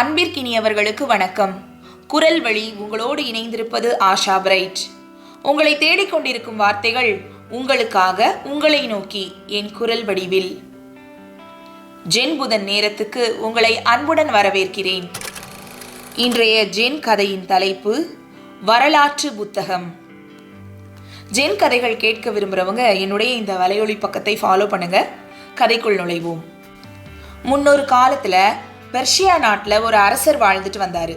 அன்பிற்கினியவர்களுக்கு வணக்கம். குரல் வழி உங்களோடு இணைந்திருப்பது ஆஷா பிரைட். உங்களை தேடிக்கொண்டிருக்கும் வார்த்தைகள் உங்களுக்காக உங்களை நோக்கி என் குரல் வடிவில். ஜென் புதன் நேரத்துக்கு உங்களை அன்புடன் வரவேற்கிறேன். இன்றைய ஜென் கதையின் தலைப்பு வரலாற்று புத்தகம். ஜென் கதைகள் கேட்க விரும்புகிறவங்க என்னுடைய இந்த வலையொலி பக்கத்தை ஃபாலோ பண்ணுங்க. கதைக்குள் நுழைவோம். முன்னொரு காலத்தில் பெர்ஷியா நாட்டில் ஒரு அரசர் வாழ்ந்துட்டு வந்தார்.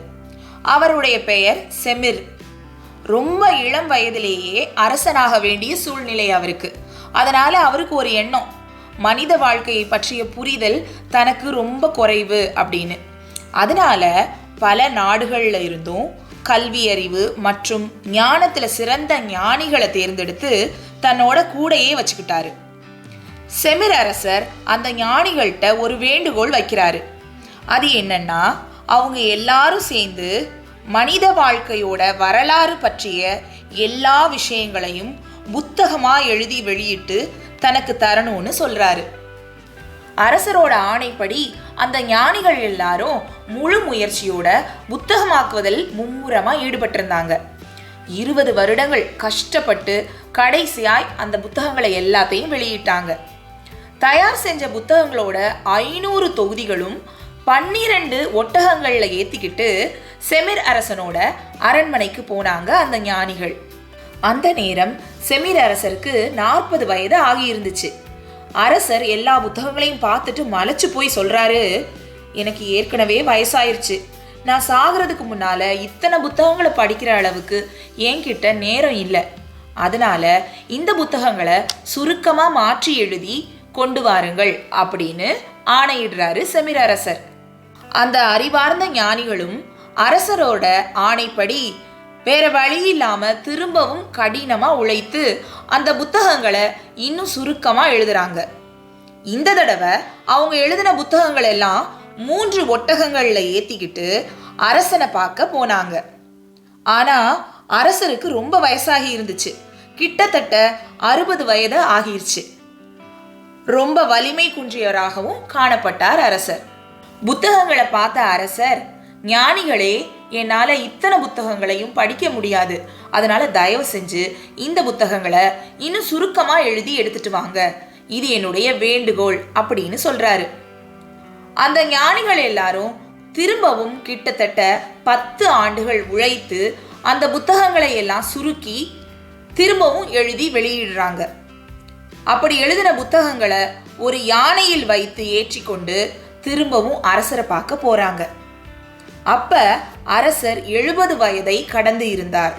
அவருடைய பெயர் செமிர். ரொம்ப இளம் வயதிலேயே அரசனாக வேண்டிய சூழ்நிலை அவருக்கு. அதனால் அவருக்கு ஒரு எண்ணம். மனித வாழ்க்கையை பற்றிய புரிதல் தனக்கு ரொம்ப குறைவு அப்படின்னு. அதனால பல நாடுகளில் இருந்தும் கல்வி அறிவு மற்றும் ஞானத்தில் சிறந்த ஞானிகளை தேர்ந்தெடுத்து தன்னோட கூடையே வச்சுக்கிட்டாரு. செமிர் அரசர் அந்த ஞானிகள்கிட்ட ஒரு வேண்டுகோள் வைக்கிறாரு. அது என்னன்னா அவங்க எல்லாரும் சேர்ந்து மனித வாழ்க்கையோட வரலாறு பற்றிய எல்லா விஷயங்களையும் புத்தகமாக எழுதி வெளியிட்டு தனக்கு தரணும்னு சொல்கிறாரு அரசரோட ஆணைப்படி அந்த ஞானிகள் எல்லாரும் முழு முயற்சியோட புத்தகமாக்குவதில் மும்முரமாக ஈடுபட்டிருந்தாங்க. இருபது வருடங்கள் கஷ்டப்பட்டு கடைசியாய் அந்த புத்தகங்களை எல்லாத்தையும் வெளியிட்டாங்க. தயார் செஞ்ச புத்தகங்களோட ஐநூறு தொகுதிகளும் பன்னிரண்டு ஒட்டகங்களில் ஏற்றிக்கிட்டு செமிர் அரசனோட அரண்மனைக்கு போனாங்க அந்த ஞானிகள். அந்த நேரம் செமிர் அரசருக்கு நாற்பது வயது ஆகியிருந்துச்சு. அரசர் எல்லா புத்தகங்களையும் பார்த்துட்டு மலைச்சு போய் சொல்கிறாரு எனக்கு ஏற்கனவே வயசாயிருச்சு. நான் சாகிறதுக்கு முன்னால் இத்தனை புத்தகங்களை படிக்கிற அளவுக்கு என்கிட்ட நேரம் இல்லை. அதனால் இந்த புத்தகங்களை சுருக்கமாக மாற்றி எழுதி கொண்டு வாருங்கள் அப்படின்னு ஆணையிடுறாரு செமிர் அரசர். அந்த அறிவார்ந்த ஞானிகளும் அரசரோட ஆணைப்படி வேற வழி இல்லாம திரும்பவும் கடினமா உழைத்து அந்த புத்தகங்களை இன்னும் சுருக்கமா எழுதுறாங்க. இந்த தடவை அவங்க எழுதின புத்தகங்கள் எல்லாம் மூன்று ஒட்டகங்கள்ல ஏத்திக்கிட்டு அரசனை பார்க்க போனாங்க. ஆனா அரசருக்கு ரொம்ப வயசாகி இருந்துச்சு. கிட்டத்தட்ட அறுபது வயது ஆகிருச்சு. ரொம்ப வலிமை குன்றியவராகவும் காணப்பட்டார் அரசர். புத்தகங்களை பார்த்த அரசர் ஞானிகளே என்னால் இத்தனை புத்தகங்களையும் படிக்க முடியாது. அதனால தயவு செஞ்சு இந்த புத்தகங்களை இன்னும் சுருக்கமாக எழுதி எடுத்துட்டு வாங்க. இது என்னுடைய வேண்டுகோள் அப்படின்னு சொல்றாரு. அந்த ஞானிகள் எல்லாரும் திரும்பவும் கிட்டத்தட்ட பத்து ஆண்டுகள் உழைத்து அந்த புத்தகங்களை எல்லாம் சுருக்கி திரும்பவும் எழுதி வெளியிடுறாங்க. அப்படி எழுதின புத்தகங்களை ஒரு யானையில் வைத்து ஏற்றிக்கொண்டு திரும்பவும் அரசரை பார்க்க போறாங்க. அப்ப அரசர் எழுபது வயதை கடந்து இருந்தார்.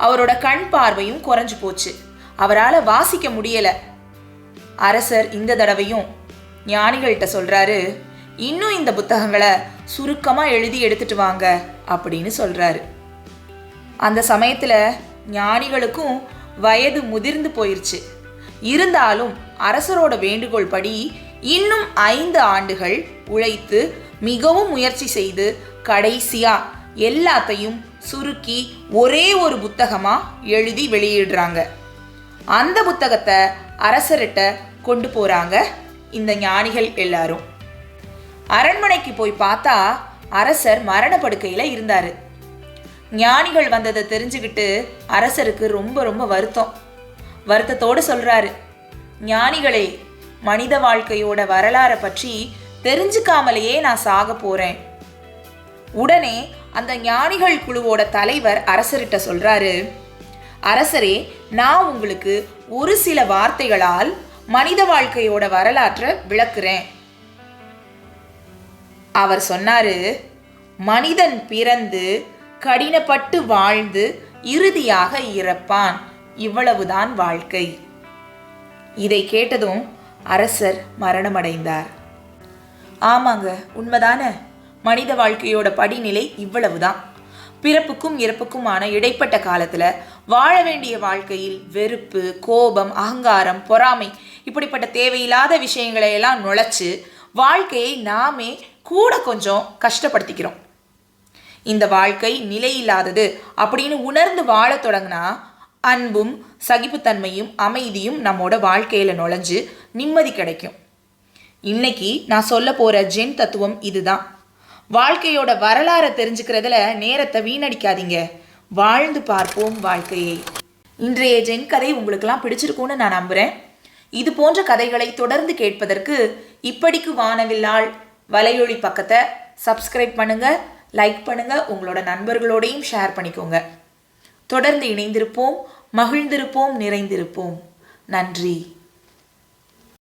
அவரோட கண் பார்வையும் குறைஞ்சு போச்சு. அவரால் வாசிக்க முடியல. அரசர் இந்த தடவையும் ஞானிகள்கிட்ட சொல்றாரு இன்னும் இந்த புத்தகங்களை சுருக்கமாக எழுதி எடுத்துட்டு வாங்க அப்படின்னு சொல்றாரு. அந்த சமயத்தில் ஞானிகளுக்கும் வயது முதிர்ந்து போயிருச்சு. இருந்தாலும் அரசரோட வேண்டுகோள் படி இன்னும் ஐந்து ஆண்டுகள் உழைத்து மிகவும் முயற்சி செய்து கடைசியா எல்லாத்தையும் சுருக்கி ஒரே ஒரு புத்தகமா எழுதி வெளியிடுறாங்க. அந்த புத்தகத்தை அரசர்கிட்ட கொண்டு போறாங்க இந்த ஞானிகள் எல்லாரும். அரண்மனைக்கு போய் பார்த்தா அரசர் மரணப்படுக்கையில இருந்தாரு. ஞானிகள் வந்ததை தெரிஞ்சுக்கிட்டு அரசருக்கு ரொம்ப ரொம்ப வருத்தம். வருத்தத்தோடு சொல்றாரு ஞானிகளே மனித வாழ்க்கையோட வரலாறை பற்றி தெரிஞ்சுக்காமலேயே நான் சாக போறேன். உடனே அந்த ஞானிகள் குழுவோட தலைவர் அரசர்கிட்ட சொல்றாரு அரசரே நான் உங்களுக்கு ஒரு சில வார்த்தைகளால் மனித வாழ்க்கையோட வரலாற்றை விளக்குறேன். அவர் சொன்னாரு மனிதன் பிறந்து கடினப்பட்டு வாழ்ந்து இறுதியாக இறப்பான். இவ்வளவுதான் வாழ்க்கை. இதை கேட்டதும் அரசர் மரணமடைந்தார். ஆமாங்க உண்மைதானே. மனித வாழ்க்கையோட படிநிலை இவ்வளவுதான். பிறப்புக்கும் இறப்புக்குமான இடைப்பட்ட காலத்தில் வாழ வேண்டிய வாழ்க்கையில் வெறுப்பு கோபம் அகங்காரம் பொறாமை இப்படிப்பட்ட தேவையில்லாத விஷயங்களை எல்லாம் நுழைச்சு வாழ்க்கையை நாமே கூட கொஞ்சம் கஷ்டப்படுத்திக்கிறோம். இந்த வாழ்க்கை நிலையில்லாதது அப்படின்னு உணர்ந்து வாழ தொடங்கினா அன்பும் சகிப்புத்தன்மையும் அமைதியும் நம்மோட வாழ்க்கையில் நுழைஞ்சு நிம்மதி கிடைக்கும். இன்னைக்கு நான் சொல்ல போகிற ஜென் தத்துவம் இதுதான். வாழ்க்கையோட வரலாறை தெரிஞ்சுக்கிறதுல நேரத்தை வீணடிக்காதீங்க. வாழ்ந்து பார்ப்போம் வாழ்க்கையை. இன்றைய ஜென் கதை உங்களுக்கெல்லாம் பிடிச்சிருக்கும்னு நான் நம்புகிறேன் இது போன்ற கதைகளை தொடர்ந்து கேட்பதற்கு இப்படிக்கு வானவில்லாள் வலையொலி பக்கத்தை சப்ஸ்கிரைப் பண்ணுங்க லைக் பண்ணுங்க உங்களோட நண்பர்களோடையும் ஷேர் பண்ணிக்கோங்க. தொடர்ந்து இணைந்திருப்போம். மகிழ்ந்திருப்போம் நிறைந்திருப்போம். நன்றி.